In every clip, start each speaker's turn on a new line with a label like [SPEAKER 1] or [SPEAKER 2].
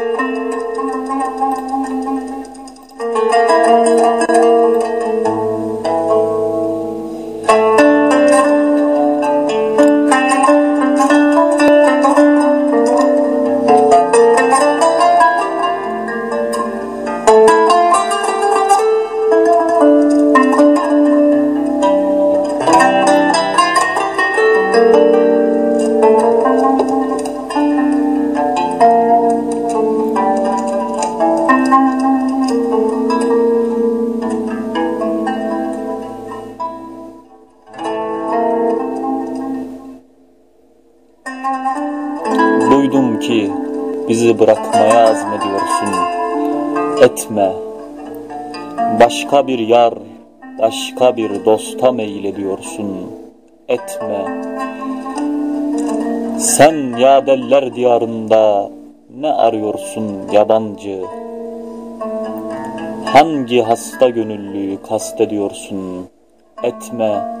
[SPEAKER 1] Thank you. Duydum ki bizi bırakmaya azmediyorsun. Etme. Başka bir yar, başka bir dosta meylediyorsun. Etme. Sen yadeller diyarında ne arıyorsun yabancı? Hangi hasta gönüllüyü kastediyorsun? Etme.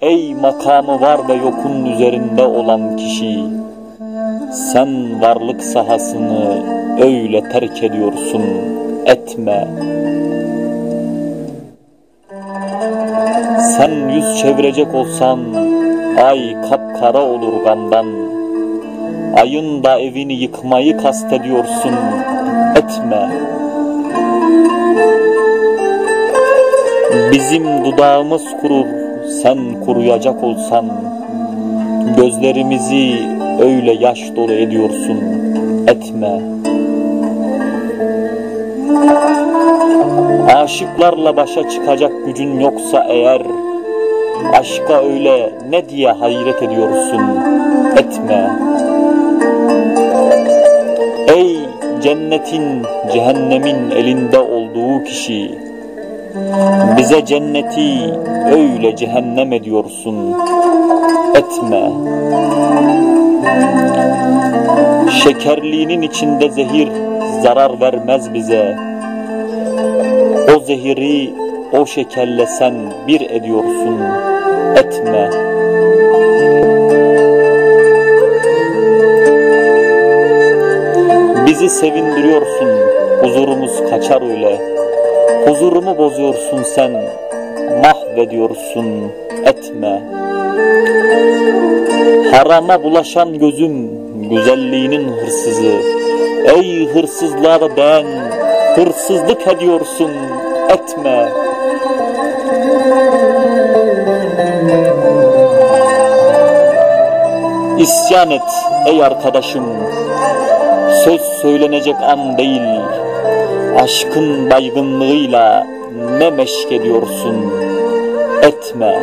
[SPEAKER 1] Ey makamı var ve yokun üzerinde olan kişi, sen varlık sahasını öyle terk ediyorsun, etme. Sen yüz çevirecek olsan, ay kapkara olur gandan. Ayın da evini yıkmayı kastediyorsun, etme. Bizim dudağımız kurur, sen kuruyacak olsan, gözlerimizi öyle yaş dolu ediyorsun, etme. Aşıklarla başa çıkacak gücün yoksa eğer, aşka öyle ne diye hayret ediyorsun, etme. Ey cennetin, cehennemin elinde olduğu kişi, bize cenneti öyle cehennem ediyorsun, etme. Şekerliğinin içinde zehir zarar vermez bize. O zehiri o şekerle sen bir ediyorsun, etme. Bizi sevindiriyorsun, huzurumuz kaçar öyle. Huzurumu bozuyorsun sen, mahvediyorsun, etme. Harama bulaşan gözüm, güzelliğinin hırsızı. Ey hırsızlara ben, hırsızlık ediyorsun, etme. İsyan et ey arkadaşım, söz söylenecek an değil. Aşkın baygınlığıyla ne meşk ediyorsun, etme.